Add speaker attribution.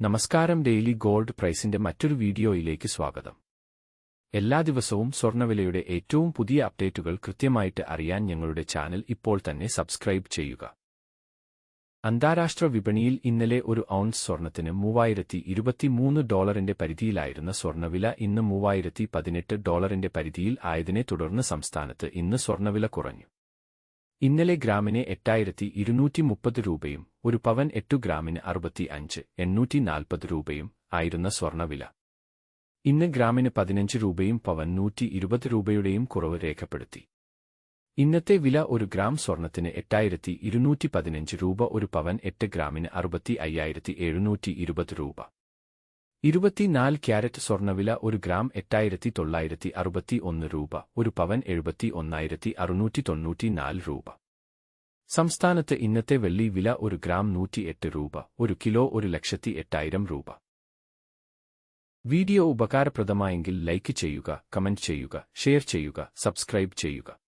Speaker 1: നമസ്കാരം daily gold പ്രൈസിന്റെ മറ്റൊരു വീഡിയോയിലേക്ക് സ്വാഗതം. എല്ലാ ദിവസവും സ്വർണവിലയുടെ ഏറ്റവും പുതിയ അപ്ഡേറ്റുകൾ കൃത്യമായിട്ട് അറിയാൻ ഞങ്ങളുടെ ചാനൽ ഇപ്പോൾ തന്നെ സബ്സ്ക്രൈബ് ചെയ്യുക. അന്താരാഷ്ട്ര വിപണിയിൽ ഇന്നലെ ഒരു ഔൺസ് സ്വർണത്തിന് മൂവായിരത്തി ഇരുപത്തിമൂന്ന് ഡോളറിന്റെ പരിധിയിലായിരുന്ന സ്വർണവില ഇന്ന് മൂവായിരത്തി പതിനെട്ട് ഡോളറിന്റെ പരിധിയിൽ ആയതിനെ തുടർന്ന് സംസ്ഥാനത്ത് ഇന്ന് സ്വർണവില കുറഞ്ഞു. ഇന്നലെ ഗ്രാമിന് എട്ടായിരത്തി ഇരുന്നൂറ്റി മുപ്പത് രൂപയും ഒരു പവൻ എട്ടു ഗ്രാമിന് അറുപത്തി അഞ്ച് എണ്ണൂറ്റി നാൽപ്പത് രൂപയും ആയിരുന്ന സ്വർണവില. ഇന്ന് ഗ്രാമിന് പതിനഞ്ച് രൂപയും പവൻ നൂറ്റി ഇരുപത് രൂപയുടെയും കുറവ് രേഖപ്പെടുത്തി. ഇന്നത്തെ വില ഒരു ഗ്രാം സ്വർണത്തിന് എട്ടായിരത്തി ഇരുന്നൂറ്റി പതിനഞ്ച് രൂപ ഒരു പവൻ എട്ട് ഗ്രാമിന് അറുപത്തി അയ്യായിരത്തി എഴുന്നൂറ്റി ഇരുപത് രൂപ. ഇരുപത്തിനാല് ക്യാരറ്റ് സ്വർണവില ഒരു ഗ്രാം എട്ടായിരത്തി തൊള്ളായിരത്തി അറുപത്തി ഒന്ന് രൂപ ഒരു പവൻ എഴുപത്തി ഒന്നായിരത്തി അറുന്നൂറ്റി തൊണ്ണൂറ്റിനാല് രൂപ. സംസ്ഥാനത്ത് ഇന്നത്തെ വെള്ളി വില ഒരു ഗ്രാം നൂറ്റിയെട്ട് രൂപ ഒരു കിലോ ഒരു ലക്ഷത്തി എട്ടായിരം രൂപ. വീഡിയോ ഉപകാരപ്രദമായെങ്കിൽ ലൈക്ക് ചെയ്യുക കമന്റ് ചെയ്യുക ഷെയർ ചെയ്യുക സബ്സ്ക്രൈബ് ചെയ്യുക.